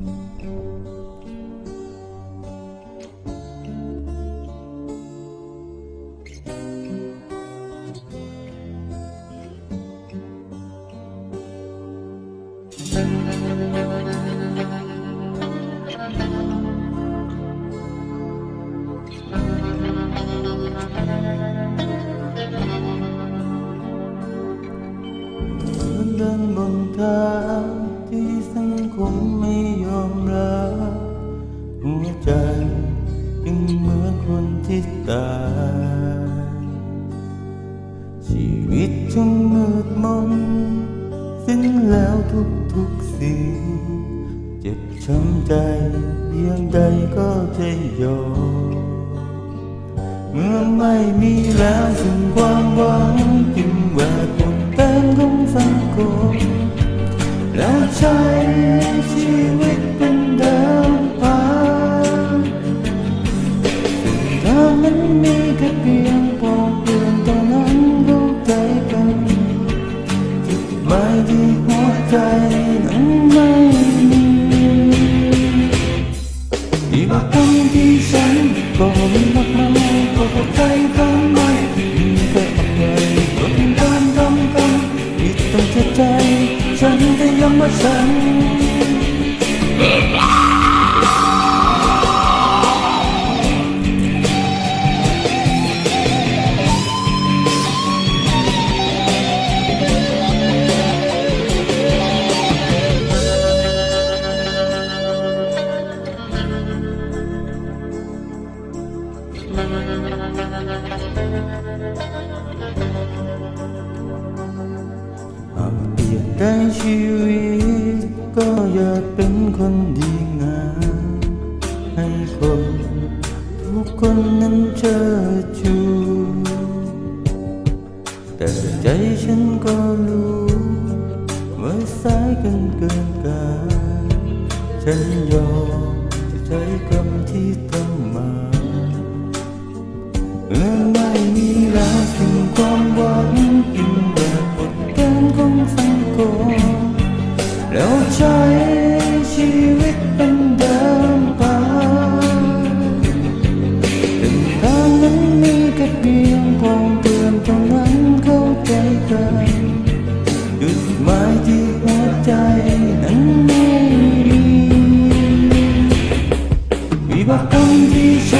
เดินบนท ใจยังเหมือนคนที่ตายชีวิตช่างมืดมนสิ้นแล้วทุกทุกสิ่ง เจ็บช้ำใจเพียงใดก็จะยอมเมื่อไม่มีแล้วซึ่งความหวังจึงแหวกกฎเกณฑ์ของสังคมแล้วใช้ชีวิตเป็น นั้นมีแค่เพียงพอเพียงเท่านั้นเข้ใจกันจุดหมายที่หัวใจนั้นไม่มีอีบางครั้งที่ฉันก็มีมากมายก็เข้าใจทำไมมีแค่อะไรก็เพียงการทำกันที่ต้องเจ็บใจ ฉันได้ย้ำว่าฉัน หากเปลี่ยนได้ชีวิต ก็อยากเป็นคนดีงามให้คน ทุกคนนั้นเชิดชูแต่ใจฉันก็รู้ว่าสายเกันเกินการฉันยอมจะใช้กรรมที่ทำมา เมื่อไม่มีแล้วสิ่งความหวังกินแบบกฎเกณฑ์ของสังคมแล้วใช้ชีวิตเป็นเดิมพันเส้นทางนั้นมีแค่เพียงพองเตือนเท่านั้นเข้าใจกันจุดหมายที่หัวใจนั้นไม่มีวิบากกรรมที่ฉั